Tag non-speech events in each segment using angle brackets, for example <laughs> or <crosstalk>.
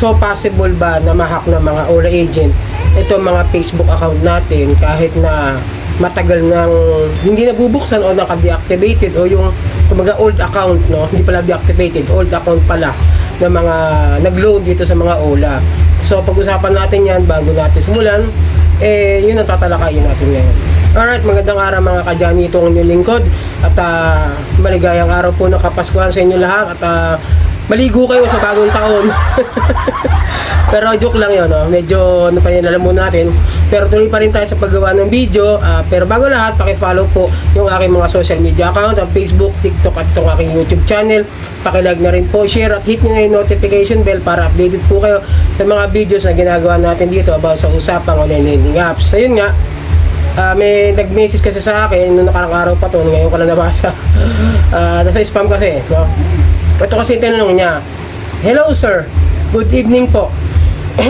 So possible ba na mahack ng mga Ola agent ito mga Facebook account natin kahit na matagal nang hindi nabubuksan o naka-deactivated o yung kumbaga old account no? Hindi pala deactivated old account pala ng mga nag-load dito sa mga Ola. So pag-usapan natin yan bago natin simulan eh yun ang tatalakayin natin ngayon. Alright, magandang araw mga kadyani itong inyong lingkod at ah, maligayang araw po ng Kapaskuhan sa inyo lahat. At ah, maligo kayo sa bagong taon <laughs> Pero joke lang yun, no? medyo ano pa yun, alam muna natin. Pero tuloy pa rin tayo sa paggawa ng video. Ah, pero bago lahat, paki-follow po yung aking mga social media account, ang Facebook, TikTok at itong aking YouTube channel. Pakilag na rin po, share at hit nyo na yung notification bell para updated po kayo sa mga videos na ginagawa natin dito about sa usapang online lending apps. Ayun nga, Ah, may nag-message kasi sa akin nung nakarang araw pa to, ngayon ko lang nabasa. <laughs> Ah, nasa spam kasi, no? Ito kasi tinanong niya, Hello sir, good evening po. <clears throat>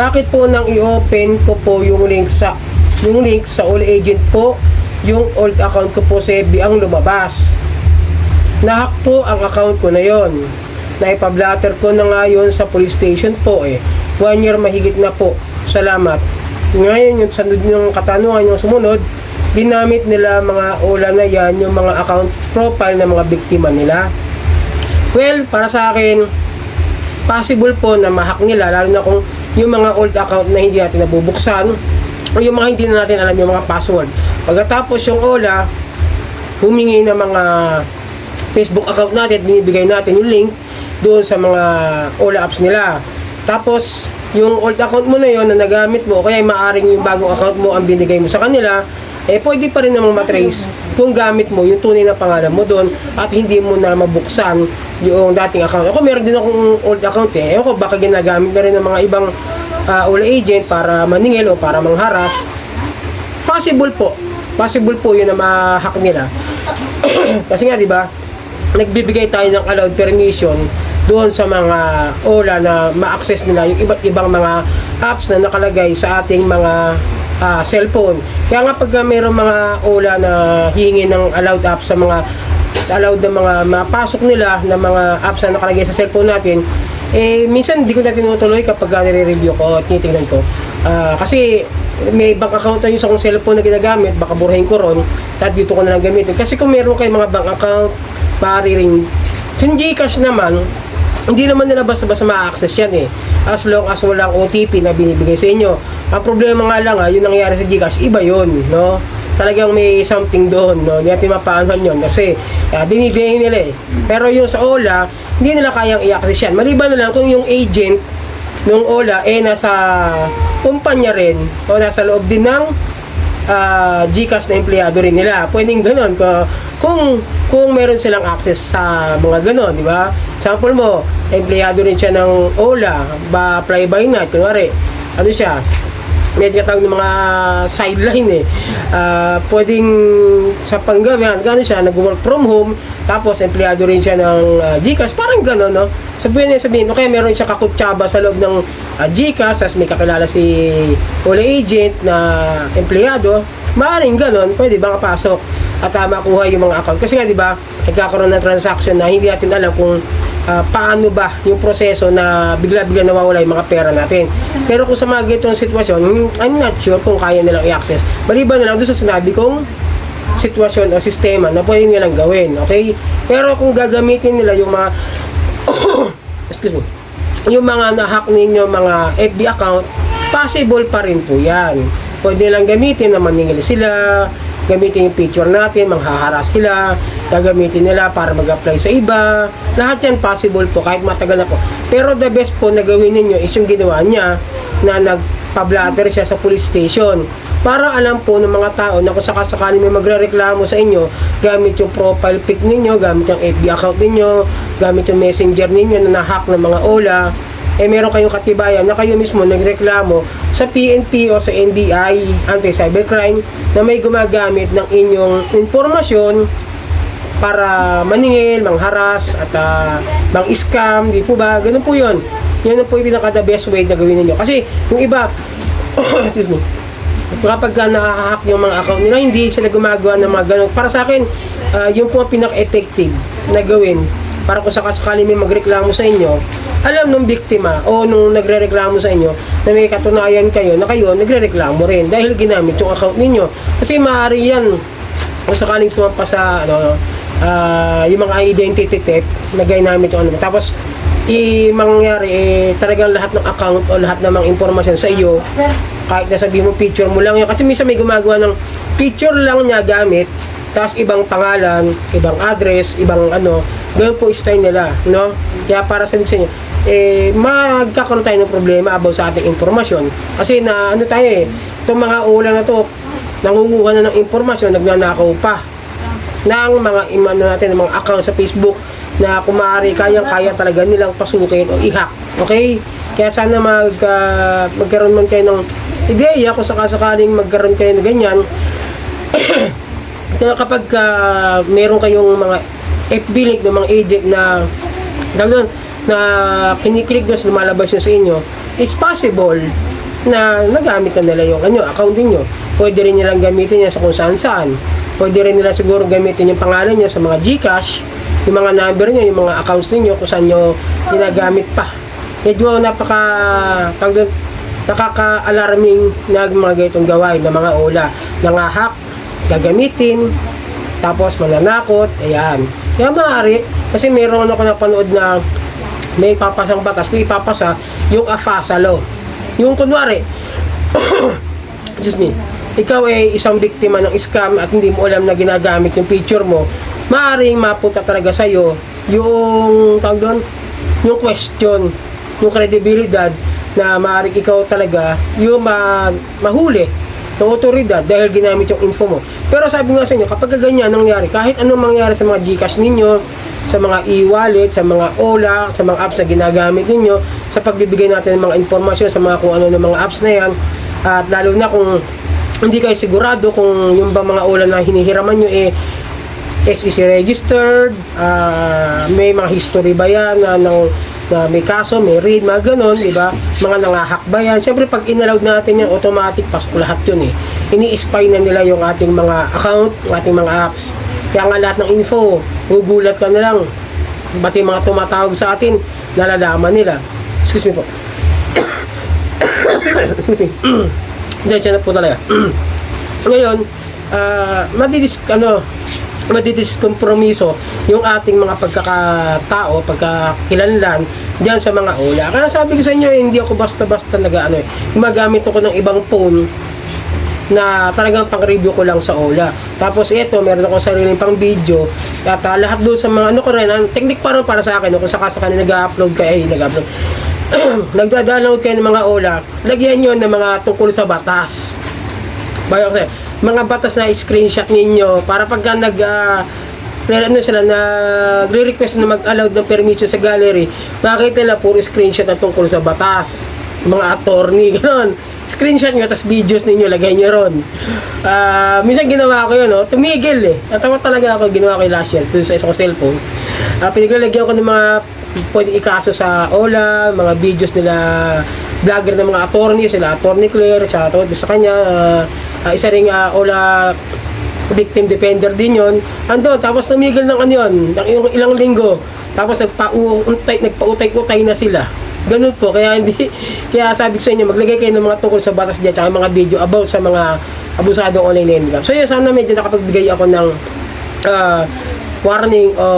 Bakit po nang i-open ko po yung link sa yung link sa all agent po, yung old account ko po sa FB ang lumabas. Nahack po ang account ko na yon. Naipablatter ko na nga yun sa police station po eh. One year mahigit na po. Salamat. Ngayon yung sunod yung katanungan yung sumunod, ginamit nila mga ola na yan yung mga account profile ng mga biktima nila. Well, para sa akin, possible po na mahack nila lalo na kung yung mga old account na hindi natin nabubuksan o yung mga hindi na natin alam yung mga password. Pagkatapos yung OLA, humingi ng mga Facebook account natin, binibigay natin yung link doon sa mga OLA apps nila. Tapos, yung old account mo na yon na nagamit mo, o kaya maaring yung bagong account mo ang binigay mo sa kanila, eh pwede pa rin namang matrace kung gamit mo yung tunay na pangalan mo doon at hindi mo na mabuksan yung dating account. Ako meron din akong old account eh. Ewan ko baka ginagamit na rin ng mga ibang uh, old agent para maningil o para mangharas. Possible po. Possible po yun na ma-hack nila. <clears throat> Kasi nga, di ba, nagbibigay tayo ng allowed permission doon sa mga OLA na ma-access nila yung iba't ibang mga apps na nakalagay sa ating mga ah, cellphone. Kaya nga pag uh, mayroong mga OLA na hihingi ng allowed apps sa mga allowed na mga mapasok nila na mga apps na nakalagay sa cellphone natin, eh minsan hindi ko na tinutuloy kapag uh, nire-review ko tinitingnan ko. Ah, kasi may bank account na sa kong cellphone na ginagamit, baka burahin ko ron, at dito ko na lang gamitin. Kasi kung meron kayo mga bank account, maaari rin. Yung Gcash naman, hindi naman nila basta-basta ma-access yan eh. As long as walang OTP na binibigay sa inyo. Ang problema nga lang ah, yung nangyari sa Gcash, iba yun, no? Talagang may something doon, no? Hindi natin mapaanohan yun kasi uh, dinideny nila eh. Pero yung sa OLA, hindi nila kayang i-access yan. Maliban na lang kung yung agent nung OLA eh nasa kumpanya rin o nasa loob din ng uh, GCash na empleyado rin nila. Pwedeng ganun. Kung, kung, kung meron silang access sa mga ganun, di ba? Sample mo, empleyado rin siya ng OLA, ba fly by night, kunwari, ano siya, may tinatawag ng mga sideline eh. Ah, pwedeng sa panggamihan, gano'n siya, nag-work from home, tapos empleyado rin siya ng ah, GCash, parang gano'n, no? Sabihin niya sabihin, okay, meron siya kakutsaba sa loob ng uh, GCash, tapos may kakilala si Ola agent na empleyado, maaaring gano'n, pwede ba kapasok at uh, makuha yung mga account. Kasi nga, di ba, nagkakaroon ng transaction na hindi natin alam kung ah, paano ba yung proseso na bigla-bigla nawawala yung mga pera natin. Pero kung sa mga ganitong sitwasyon, hmm, I'm not sure kung kaya nilang i-access. Maliban na lang doon sa sinabi kong sitwasyon o sistema na pwede nilang gawin, okay? Pero kung gagamitin nila yung mga <coughs> excuse me, yung mga na-hack ninyo mga FB account, possible pa rin po yan. Pwede lang gamitin na maningil sila, gamitin yung picture natin, manghaharas sila, gagamitin nila para mag-apply sa iba. Lahat yan possible po, kahit matagal na po. Pero the best po na gawin ninyo is yung ginawa niya na nagpa-blatter siya sa police station. Para alam po ng mga tao na kung sakasakali may magre-reklamo sa inyo, gamit yung profile pic ninyo, gamit yung FB account ninyo, gamit yung messenger ninyo na nahack ng mga OLA, eh meron kayong katibayan na kayo mismo nagreklamo sa PNP o sa NBI, Anti-Cybercrime, na may gumagamit ng inyong informasyon para maningil, mangharas, at uh, mang-scam, di po ba? Ganun po yun. Yun po yung pinaka the best way na gawin ninyo. Kasi yung iba, <coughs> excuse me, kapag ka nahahack yung mga account nila, hindi sila gumagawa ng mga ganun. Para sa akin, uh, yung po ang pinaka-effective na gawin para kung sakasakali may magreklamo sa inyo, alam nung biktima o nung nagrereklamo sa inyo na may katunayan kayo na kayo nagrereklamo rin dahil ginamit yung account ninyo. Kasi maaari yan kung sakaling sumampa sa ano, ah, yung mga identity theft na ginamit yung ano. Tapos i mangyari eh, talagang lahat ng account o lahat ng mga impormasyon sa iyo kahit na sabi mo picture mo lang yun kasi minsan may gumagawa ng picture lang niya gamit tapos ibang pangalan, ibang address, ibang ano, ganun po style nila, no? Kaya para sa inyo, eh, magkakaroon tayo ng problema about sa ating impormasyon. Kasi na, ano tayo eh, itong mga ulan na to, nangunguha na ng impormasyon, nagnanakaw pa ng mga imano natin, ng mga account sa Facebook na kung maaari kayang-kaya talaga nilang pasukin o i-hack. Okay? Kaya sana mag, ah, magkaroon man kayo ng ideya kung sakasakaling magkaroon kayo ng ganyan. <coughs> Kaya kapag ah, meron kayong mga FB ng mga agent na dahil na kiniklik nyo sa lumalabas yun sa inyo, it's possible na nagamit na nila yung ano, account niyo. Pwede rin nilang gamitin yan sa kung saan saan. Pwede rin nila siguro gamitin yung pangalan nyo sa mga Gcash, yung mga number nyo, yung mga accounts niyo kung saan nyo ginagamit pa. Medyo napaka, tawag doon, nakaka-alarming na mga ganitong gawain ng mga ula. Nangahack, gagamitin, tapos mananakot, ayan. Kaya maaari, kasi meron ako napanood na may papasang batas, kung ipapasa, yung AFASA law. Yung kunwari, <coughs> excuse me, ikaw ay isang biktima ng scam at hindi mo alam na ginagamit yung picture mo, maaaring mapunta talaga sa'yo yung, tawag doon, yung question, yung credibility na maaaring ikaw talaga yung ma mahuli ng otoridad dahil ginamit yung info mo. Pero sabi nga sa inyo, kapag ganyan nangyari, kahit anong mangyari sa mga Gcash ninyo, sa mga e-wallet, sa mga OLA, sa mga apps na ginagamit ninyo, sa pagbibigay natin ng mga informasyon sa mga kung ano ng mga apps na yan, at lalo na kung hindi kayo sigurado kung yung ba mga OLA na hinihiraman nyo eh SEC registered, ah, may mga history ba yan na, ng, na may kaso, may read, mga ganon, di ba? Mga nangahak ba yan? Siyempre, pag inallowed natin yan, automatic, pasok lahat yun eh. Ini-spy na nila yung ating mga account, yung ating mga apps. Kaya nga lahat ng info, gugulat ka na lang. Pati mga tumatawag sa atin, nalalaman nila. Excuse me po. Excuse <coughs> me. Diyan siya na po talaga. <coughs> Ngayon, ah madidis, ano, madidiskompromiso yung ating mga pagkakatao, pagkakilanlan diyan sa mga ula. Kaya sabi ko sa inyo, eh, hindi ako basta-basta nag ano, eh, gumagamit ako ng ibang phone na talagang pang-review ko lang sa OLA. Tapos ito, meron ako sariling pang video. At ah, lahat doon sa mga ano ko rin, ang technique pa para sa akin, no, kung sakasakali nag-upload ka, eh, nag-upload. <clears throat> Nagda-download kayo ng mga OLA, lagyan nyo ng mga tungkol sa batas. Bayo kasi, mga batas na screenshot ninyo para pagka nag ah, ano sila nagre-request na mag-allow ng permission sa gallery, makita nila puro screenshot na tungkol sa batas. Mga attorney, <laughs> gano'n. Screenshot nyo, tapos videos ninyo, lagay nyo ron. Ah, minsan ginawa ko yun, no? tumigil eh. Natawa talaga ako, ginawa ko yung last year, sa isa ko cellphone. Uh, pinaglalagyan ko ng mga pwedeng ikaso sa OLA, mga videos nila, vlogger ng mga attorney, sila attorney Claire, to sa kanya, ah, ah, isa ring ah, OLA victim defender din yon ando tapos tumigil ng ano yun ng ilang, linggo. Tapos nagpautay nagpautay-utay na sila. Ganun po kaya hindi <laughs> kaya sabi ko sa inyo maglagay kayo ng mga tungkol sa batas diyan tsaka mga video about sa mga abusadong online income so yun sana medyo nakapagbigay ako ng ah, warning o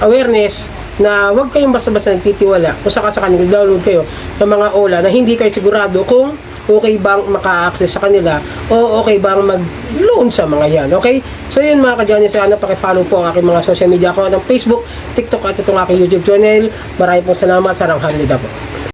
awareness na huwag kayong basta-basta nagtitiwala kung sakasakali nag-download kayo ng mga OLA na hindi kayo sigurado kung okay bang maka-access sa kanila o okay bang mag-loan sa mga yan. Okay? So yun mga kadyan, sana pakifollow po ang aking mga social media account ng Facebook, TikTok at itong aking YouTube channel. Maraming po salamat. Sarang hamlida po.